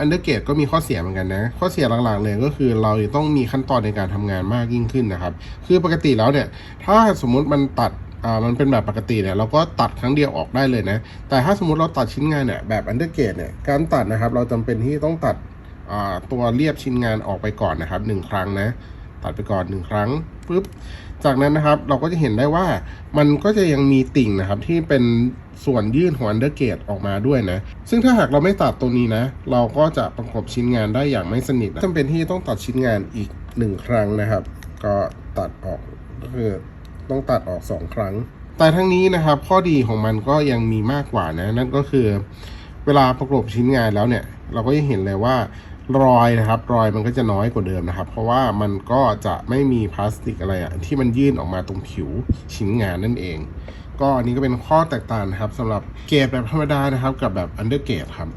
อันเดอร์เกตก็มีข้อเสียเหมือนกันนะ ข้อเสียหลักๆเลยก็คือเราต้องมีขั้นตอนในการทำงานมากยิ่งขึ้นนะครับ คือปกติแล้วเนี่ย ถ้าสมมุติมันตัดอ่ามันเป็นแบบปกติเนี่ยเราก็ตัดครั้งเดียวออกได้เลยนะ แต่ถ้าสมมติเราตัดชิ้นงานเนี่ยแบบอันเดอร์เกตเนี่ยการตัดนะครับ เราจำเป็นที่ต้องตัดอ่าตัวเรียบชิ้นงานออกไปก่อนนะครับหนึ่งครั้งนะ ตัดไปก่อนหนึ่งครั้งปุ๊บจากนั้นนะครับเราก็จะเห็นได้ว่ามันก็จะยังมีติ่งนะครับที่เป็นส่วนยื่นของอันเดอร์เกตออกมาด้วยนะ ซึ่งถ้าหากเราไม่ตัดตรงนี้นะ เราก็จะประกบชิ้นงานได้อย่างไม่สนิทนะจำเป็นที่ต้องตัดชิ้นงานอีกหนึ่งครั้งนะครับ ก็ตัดออกก็คือต้องตัดออกสองครั้ง แต่ทั้งนี้นะครับข้อดีของมันก็ยังมีมากกว่านะ นั่นก็คือ เวลาประกบชิ้นงานแล้วเนี่ย เราก็จะเห็นเลยว่า รอยนะครับ รอยมันก็จะน้อยกว่าเดิมนะครับ เพราะว่ามันก็จะไม่มีพลาสติกอะไรอะที่มันยื่นออกมาตรงผิวชิ้นงานนั่นเอง ก็อันนี้ก็เป็นข้อแตกต่างนะครับสำหรับเกรดแบบธรรมดานะครับ กับแบบอันเดอร์เกรดครับ